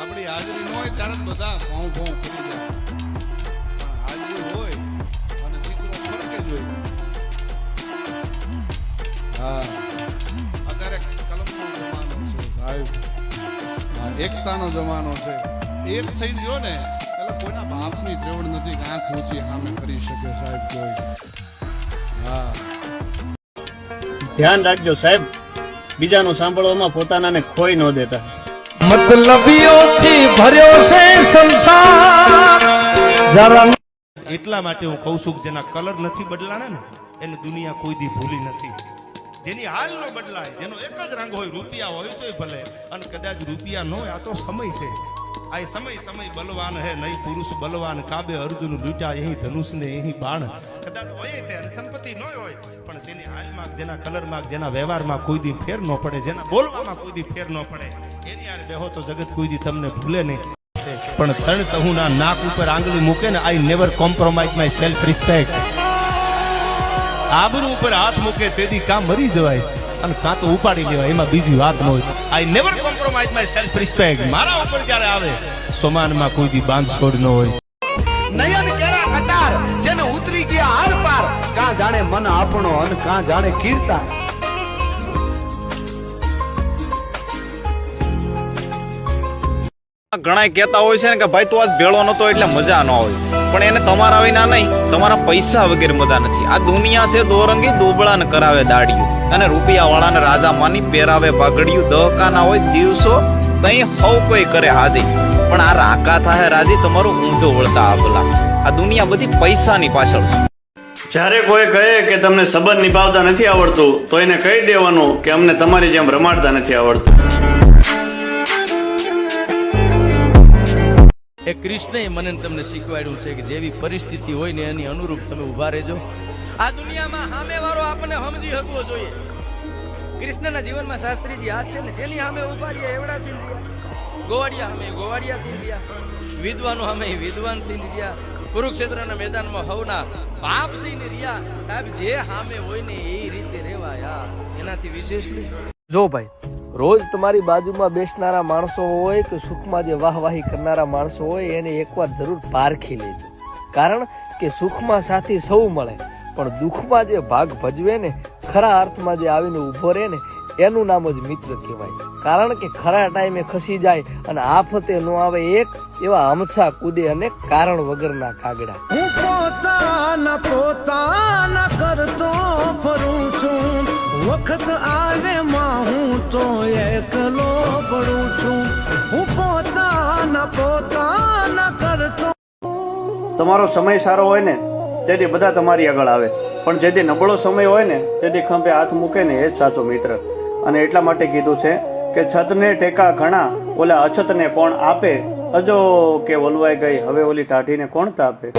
આપણી હાજરી ન હોય ત્યારે બધા ભાવ ભાવ કરી જાય પણ હાજરી હોય અને દીકરો ફરકે જ હા. અત્યારે કલમનો જમાનો છે સાહેબ. એકતાનો જમાનો છે. એક થઈ ગયો ને, એટલે કોઈના બાપની ત્રેવડ નથી કે આંખ ઊંચી સામે કરી શકે સાહેબ કોઈ. હા. ધ્યાન રાખજો સાહેબ. બીજાનું સાંભળવામાં પોતાનાને ખોઈ ન દેતા. મતલબીઓથી ભર્યો છે સંસાર. જરા એટલા માટે હું કહું છું કે જેના કલર નથી બદલાણા ને, એને દુનિયા કોઈ દી ભૂલી નથી. જેની હાલ ન બદલાય, જેનો એક જ રંગ હોય, રૂપિયા હોય તોય ભલે, અને કદાચ રૂપિયા ન હોય, આ તો સમય છે. આ સમય સમય બલવાન હે, નહીં પુરુષ બલવાન, કાબે અર્જુન લૂંટા અહીં ધનુષ ને અહીં બાણ. કદાચ હોય તે સંપત્તિ ન હોય, પણ જેની હાલમાં, જેના કલરમાં, જેના વ્યવહારમાં કોઈ દી ફેર ન પડે, જેના બોલવામાં કોઈ દી ફેર ન પડે એની યાર બેહો તો જગત કોઈ તમને ભૂલે નહીં. પણ ત્રણ તહુના નાક ઉપર આંગળી મૂકે ને I never compromise my self respect આબરૂ ઉપર હાથ મૂકે તેથી કામ મરી જવાય અને કાં તો ઉપાડી લેવાય, એમાં બીજી વાત ન હોય. I never compromise my self respect મારા ઉપર જ્યારે આવે, સમાનમાં કોઈ દી બાંધ છોડ ન હોય. નયન કેરા કટાર, જેને ઉતરી ગયા આર પાર, કાં જાણે મન આપણો અને કાં જાણે કીર્તા ઘણા કહેતા હોય છે ને કે ભાઈ તું આજ ભેળો નતો એટલે મજા ન હોય પણ એને તમારા વિના નહીં, તમારા પૈસા વગેરે મજા નથી. આ દુનિયા છે દોરંગી દોબળાને કરાવે દાડિયું અને રૂપિયા વાળાને રાજા માની પહેરાવે પાઘડિયું દહકા ના હોય દિવસો તઈ હવ કોઈ કરે હાજી પણ આ રાકા થાય રાજી, તમારું ઊંધો વળતા આબલા આ દુનિયા બધી પૈસાની પાછળ છે. જ્યારે કોઈ કહે કે તમને સંબંધ નિભાવતા નથી આવડતું, તો એને કહી દેવાનું કે અમને તમારી જેમ રમાડતા નથી આવડતું. એ કૃષ્ણએ મને તમને શીખવાડ્યું છે કે જેવી પરિસ્થિતિ હોય ને એની અનુરૂપ તમે ઊભા રહેજો. આ દુનિયામાં સામે વાળો આપણને સમજી શકવો જોઈએ. કૃષ્ણના જીવનમાં શાસ્ત્રીજી હાથ છે ને, જેની સામે ઊભા રહ્યા એવડા ચીંધ્યા ગોવાડિયા અમે ગોવાડિયા ચીંધ્યા વિદ્વાનો અમે વિદ્વાન ચીંધ્યા કુરુક્ષેત્રના મેદાનમાં હવના પાપ ચીંધી રહ્યા. સાહેબ, જે સામે હોય ને એ રીતે રેવાયા એનાથી વિશેષ જો ભાઈ રોજ તમારી બાજુમાં બેસનારા માણસો હોય કે સુખમાં જે વાહવાહી કરનારા માણસો હોય, એને એકવાર જરૂર પારખી લેજો. કારણ કે સુખમાં સાથી સૌ મળે, પણ દુઃખમાં જે ભાગ ભજવે ને, ખરા અર્થમાં જે આવીને ઊભો રહે ને, એનું નામ જ મિત્ર કહેવાય. કારણ કે ખરા ટાઈમે ખસી જાય અને આફતે ન આવે એક, એવા હમસા કૂદે અને કારણ વગરના કાગડા. હું પોતાના પોતાના કરતો ફરું છું. વખત આવે તમારો સમય સારો હોય ને, તેથી બધા તમારી આગળ આવે. પણ જેથી નબળો સમય હોય ને, તેથી ખંભે હાથ મૂકે ને એ જ સાચો મિત્ર. અને એટલા માટે કીધું છે કે છતને ટેકા ઘણા, ઓલા અછતને કોણ આપે? અજો કે ઓલવાઈ ગઈ, હવે ઓલી ટાઢીને કોણ તાપે?